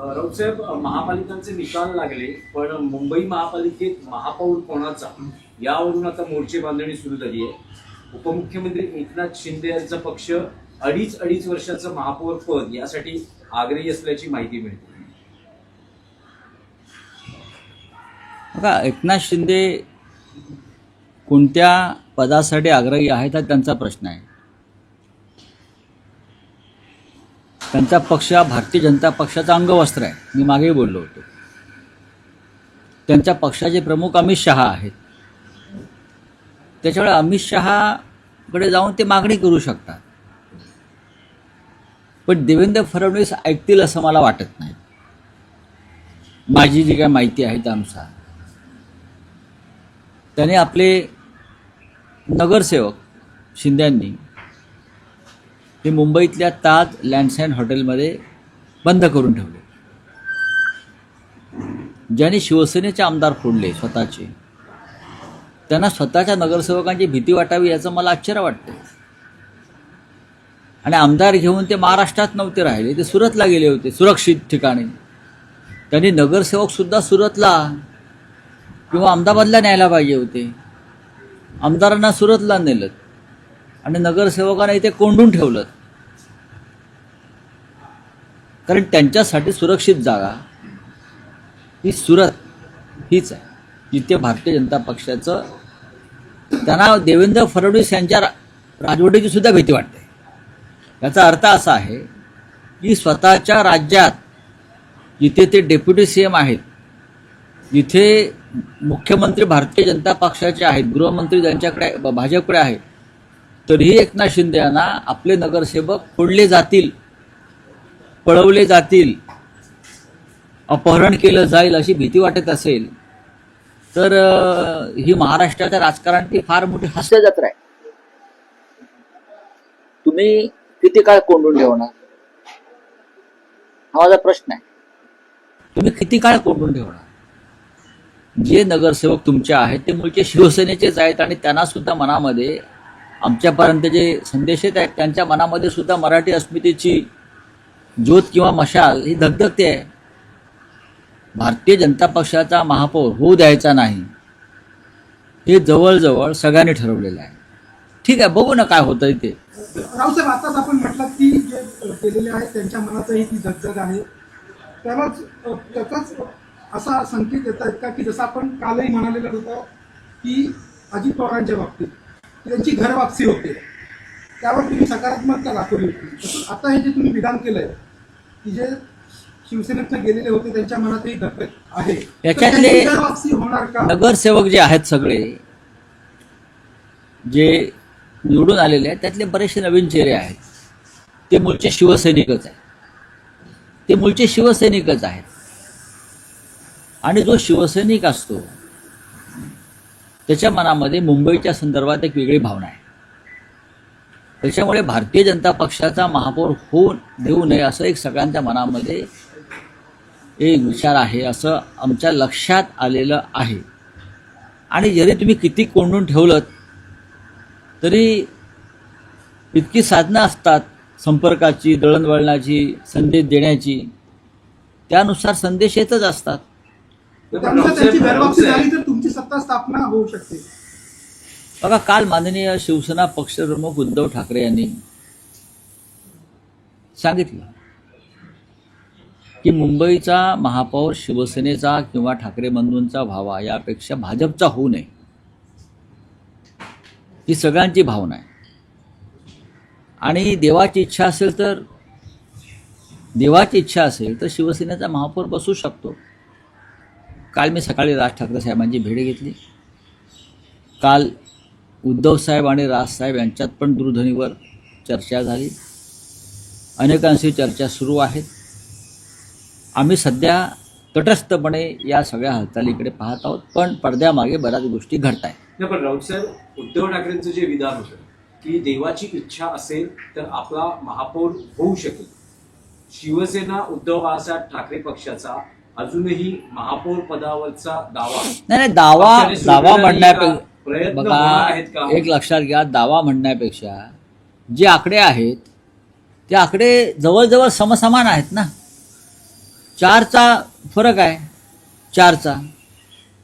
राऊतसाहेब महापालिकांचे निकाल लागले पण मुंबई महापालिकेत महापौर कोणाचा? यावरून आता मोर्चे बांधणी सुरू झाली आहे. उपमुख्यमंत्री एकनाथ शिंदे यांचा पक्ष अडीच अडीच वर्षाचं महापौर पद यासाठी आग्रही असल्याची माहिती मिळते. बघा एकनाथ शिंदे कोणत्या पदासाठी आग्रही आहेत हा त्यांचा प्रश्न आहे. त्यांचा पक्ष हा भारतीय जनता पक्षाचा अंगवस्त्र आहे. मी मागे बोललो होतो. त्यांच्या पक्षाचे प्रमुख अमित शहा आहेत. त्याच्यामुळे अमित शहाकडे जाऊन ते मागणी करू शकतात. पण देवेंद्र फडणवीस ऐकतील असं मला वाटत नाही. माझी जी काय माहिती आहे त्यानुसार. त्याने आपले नगरसेवक शिंद्यांनी ते मुंबईतल्या ताज लँडसँड हॉटेलमध्ये बंद करून ठेवले. ज्यांनी शिवसेनेचे आमदार फोडले स्वतःचे त्यांना स्वतःच्या नगरसेवकांची भीती वाटावी याचं मला आश्चर्य वाटतं आणि आमदार घेऊन ते महाराष्ट्रात नव्हते राहिले ते सुरतला गेले होते सुरक्षित ठिकाणी. त्यांनी नगरसेवकसुद्धा सुरतला किंवा अहमदाबादला न्यायला पाहिजे होते. आमदारांना सुरतला नेलं आणि नगरसेवकांना इथे कोंडून ठेवलं. कारण त्यांच्यासाठी सुरक्षित जागा ही सुरत हीच आहे. जिथे भारतीय जनता पक्षाचं त्यांना देवेंद्र फडणवीस यांच्या राजवटीची सुद्धा भीती वाटते. याचा अर्थ असा आहे की स्वतःच्या राज्यात जिथे ते डेप्युटी सी एम आहेत जिथे मुख्यमंत्री भारतीय जनता पक्षाचे आहेत गृहमंत्री त्यांच्याकडे भाजपकडे आहेत तरीही एकनाथ शिंदे यांना आपले नगरसेवक फोडले जातील पळवले जातील अपहरण केलं जाईल अशी भीती वाटत असेल तर ही महाराष्ट्राच्या राजकारणाची फार मोठी हास्य जत्रा आहे. तुम्ही किती काळ कोंडून ठेवणार? हा माझा प्रश्न आहे. तुम्ही किती काळ कोंडून ठेवणार? जे नगरसेवक तुमचे आहेत ते मुळचे शिवसेनेचेच आहेत आणि त्यांना सुद्धा मनामध्ये आमच्यापर्यंत जे संदेश येत आहेत त्यांच्या मनामध्ये सुद्धा मराठी अस्मितेची ज्योत किंवा मशाल ही धगधगते आहे. भारतीय जनता पक्षाचा महापौर होऊ द्यायचा नाही. हे जवळजवळ सगळ्यांनी ठरवलेलं आहे. ठीक आहे बघू ना काय होतं ते. रावसाहेब आताच आपण म्हटलं की जे केलेले आहेत त्यांच्या मनातही ती धगधग आहे. त्यालाच त्याचाच असा संकेत येत आहेत का की जसं आपण कालही म्हणालेलं होतं की अजित पवारांच्या बाबतीत. त्यांची घरवापसी होते. त्यावर तुम्ही सकारात्मकता दाखवली होती. आता हे जे तुम्ही विधान केलंय की जे शिवसेनेतनं गेलेले होते त्यांच्या मनातही धगधग आहे. तर याच्यातले त्यांची घरवापसी होणार का? नगरसेवक जे आहेत सगळे जे निवडून आलेले आहेत त्यातले बरेचसे नवीन चेहरे आहेत. ते मूळचे शिवसैनिकच आहेत. ते मूळचे शिवसैनिकच आहेत. आणि जो शिवसैनिक असतो त्याच्या मनामध्ये मुंबईच्या संदर्भात एक वेगळी भावना आहे. त्याच्यामुळे भारतीय जनता पक्षाचा महापौर होऊ देऊ नये असं एक सगळ्यांच्या मनामध्ये एक विचार आहे असं आमच्या लक्षात आलेलं आहे. आणि जरी तुम्ही किती कोंडून ठेवलं तरी इतकी साधनं असतात संपर्काची दळणवळणाची संदेश देण्याची. त्यानुसार संदेश येतच असतात. त्यांची सत्ता स्थापना होऊ शकते. बघा काल माननीय शिवसेना पक्षप्रमुख उद्धव ठाकरे यांनी सांगितलं की मुंबईचा महापौर शिवसेनेचा किंवा ठाकरे बंधूंचा व्हावा यापेक्षा भाजपचा होऊ नये. ही सगळ्यांची भावना आहे. आणि देवाची इच्छा असेल तर देवाची इच्छा असेल तर शिवसेनेचा महापौर बसू शकतो. काल मी सकाळी राज ठाकरे साहेबांची भेट घेतली. काल उद्धव साहेब आणि राजसाहेब यांच्यात पण दूरध्वनीवर चर्चा झाली. अनेकांशी चर्चा सुरू आहेत आम्ही सध्या तटस्थपणे या सगळ्या हालचालीकडे पाहत आहोत पण पडद्यामागे बऱ्याच गोष्टी घडत आहेत. पण राऊत साहेब उद्धव ठाकरेंचं जे विधान होतं की देवाची इच्छा असेल तर आपला महापौर होऊ शकेल. शिवसेना उद्धव बाळासाहेब ठाकरे पक्षाचा अजूनही महापौर पदावरचा दावा नाही नाही दावा दावा म्हणण्यापेक्षा? बघा एक लक्षात घ्या दावा म्हणण्यापेक्षा जे आकडे आहेत ते आकडे जवळजवळ समसमान आहेत ना. चारचा फरक आहे चारचा.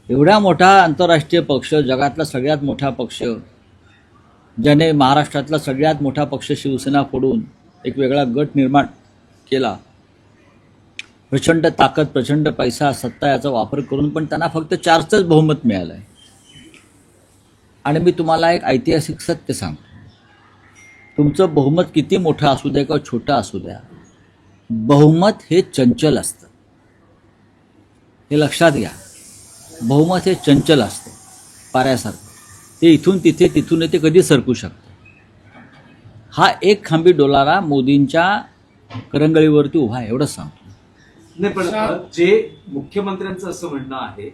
एवढा मोठा आंतरराष्ट्रीय पक्ष जगातला सगळ्यात मोठा पक्ष ज्याने महाराष्ट्रातला सगळ्यात मोठा पक्ष शिवसेना फोडून एक वेगळा गट निर्माण केला. प्रचंड ताकद प्रचंड पैसा सत्ता याचा वापर करून पण त्यांना फक्त चारचंच बहुमत मिळालं आहे आणि मी तुम्हाला एक ऐतिहासिक सत्य सांगतो. तुमचं बहुमत किती मोठं असू द्या किंवा छोटं असू द्या बहुमत हे चंचल असतं. हे लक्षात घ्या. बहुमत हे चंचल असतं पाऱ्यासारखं. ते इथून तिथे तिथून ते कधी सरकू शकतं. हा एक खांबी डोलारा मोदींच्या करंगळीवरती उभा आहे एवढंच सांगतो. नाही पण जे मुख्यमंत्र्यांचं असं म्हणणं आहे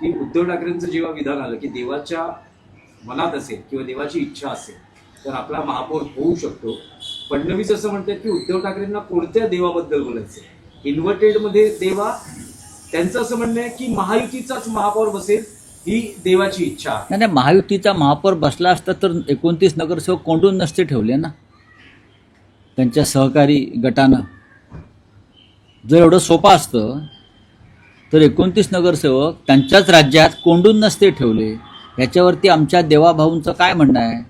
की उद्धव ठाकरेंचं जेव्हा विधान आलं की देवाच्या मनात असेल किंवा देवाची इच्छा असेल तर आपला महापौर होऊ शकतो. फडणवीस असं म्हणतात की उद्धव ठाकरेंना कोणत्या देवाबद्दल बोलायचं इन्व्हर्टेडमध्ये देवा त्यांचं असं म्हणणं आहे की महायुतीचाच महापौर बसेल ही देवाची इच्छा आहे. नाही नाही महायुतीचा महापौर बसला असता तर एकोणतीस नगरसेवक कोंडून नसते ठेवले ना? त्यांच्या सहकारी गटानं. जर एवढं सोपं असतं तर एकोणतीस नगरसेवक त्यांच्याच राज्यात कोंडून नसते ठेवले. याच्यावरती आमच्या देवाभाऊंचं काय म्हणणं आहे?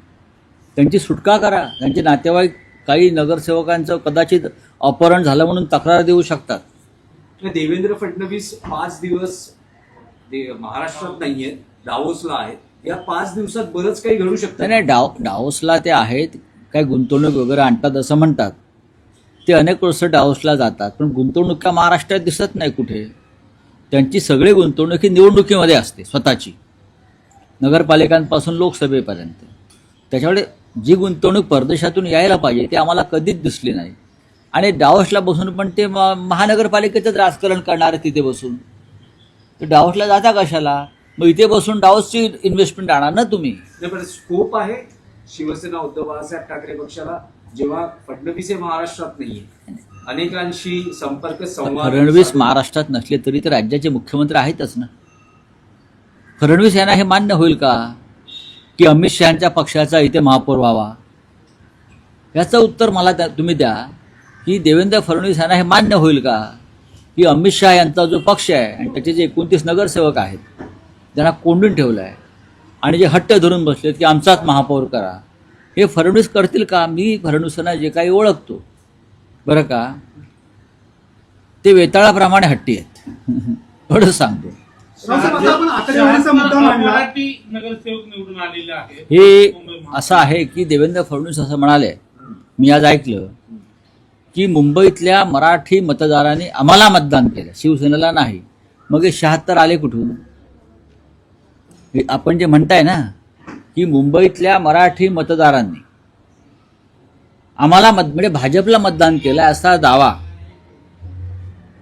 त्यांची सुटका करा. त्यांचे नातेवाईक काही नगरसेवकांचं कदाचित अपहरण झालं म्हणून तक्रार देऊ शकतात. देवेंद्र फडणवीस पाच दिवस ते महाराष्ट्रात नाहीये दावोसला आहेत. या पाच दिवसात बरंच काही घडू शकतं. नाही नाही डाव डावोसला ते आहेत काय गुंतवणूक वगैरे आणतात असं म्हणतात. ते अनेक वर्ष डावोसला जातात पण गुंतवणूक महाराष्ट्रात दिसत नाही कुठे. त्यांची सगळी गुंतवणूक ही निवडणुकीमध्ये असते स्वतःची. नगरपालिकांपासून लोकसभेपर्यंत. त्याच्यामुळे जी गुंतवणूक परदेशातून यायला पाहिजे ती आम्हाला कधीच दिसली नाही. आणि डावसला बसून पण ते महानगरपालिकेचंच राजकारण करणार आहे तिथे बसून. तर डावसला जाता कशाला? मग इथे बसून डावसची इन्व्हेस्टमेंट आणा ना तुम्ही. स्कोप आहे. शिवसेना उद्धव बाळासाहेब ठाकरे पक्षाला जेव्हा फडणवीस हे महाराष्ट्रात नाहीये अनेकांशी संपर्क संवाद फडणवीस महाराष्ट्रात नसले तरी तर राज्याचे मुख्यमंत्री आहेतच ना. फडणवीस यांना हे मान्य होईल का? की अमित शहाच्या पक्षाचा इथे महापौर व्हावा? याचं उत्तर मला त्या तुम्ही द्या. की देवेंद्र फडणवीस यांना हे मान्य होईल का? की अमित शहा यांचा जो पक्ष आहे आणि त्याचे जे एकोणतीस नगरसेवक आहेत ज्यांना कोंडून ठेवलं आहे आणि जे हट्ट धरून बसलेत की आमचाच महापौर करा. हे फडणवीस करतील का? मी फडणवीसांना जे काही ओळखतो. बरं का? ते वेताळाप्रमाणे हट्टी आहेत. एवढं सांगतो. हे असं आहे की देवेंद्र फडणवीस असं म्हणाले. मी आज ऐकलं की मुंबईतल्या मराठी मतदारांनी आम्हाला मतदान केलं. शिवसेनेला नाही. मग हे शहात्तर आले कुठून? आपण जे म्हणताय ना की मुंबईतल्या मराठी मतदारांनी आम्हाला मत म्हणजे भाजपला मतदान केलं असा दावा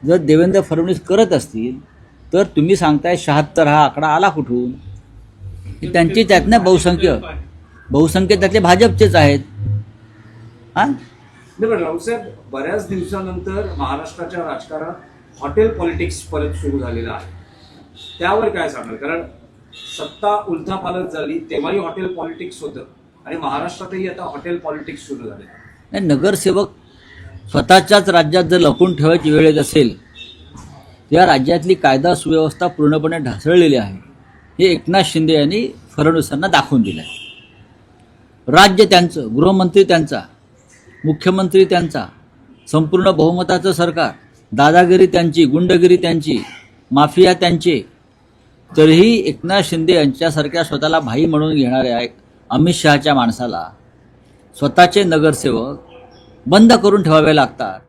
जर देवेंद्र फडणवीस करत असतील तर तुम्ही सांगताय शहात्तर हा आकडा आला कुठून? की त्यांची त्यातनं बहुसंख्य बहुसंख्य त्यातले भाजपचेच आहेत. हा? रावसाहेब बऱ्याच दिवसानंतर महाराष्ट्राच्या राजकारणात हॉटेल पॉलिटिक्स परत सुरू झालेलं आहे. त्यावर काय सांगाल? कारण सत्ता उलथापालट झाली तेव्हाही हॉटेल पॉलिटिक्स होतं. आणि महाराष्ट्रातही आता हॉटेल पॉलिटिक्स सुरू झाले नाही नगरसेवक स्वतःच्याच राज्यात जर लपून ठेवायची वेळ येत असेल या राज्यातली कायदा सुव्यवस्था पूर्णपणे ढासळलेली आहे. हे एकनाथ शिंदे यांनी फडणवीसांना दाखवून दिलं आहे राज्य त्यांचं गृहमंत्री त्यांचा मुख्यमंत्री त्यांचा संपूर्ण बहुमताचं सरकार दादागिरी त्यांची गुंडगिरी त्यांची माफिया त्यांचे तरीही एकनाथ शिंदे यांच्यासारख्या स्वतःला भाई म्हणून घेणाऱ्या एक अमित शहाच्या माणसाला स्वतःचे नगरसेवक बंद करून ठेवावे लागतात.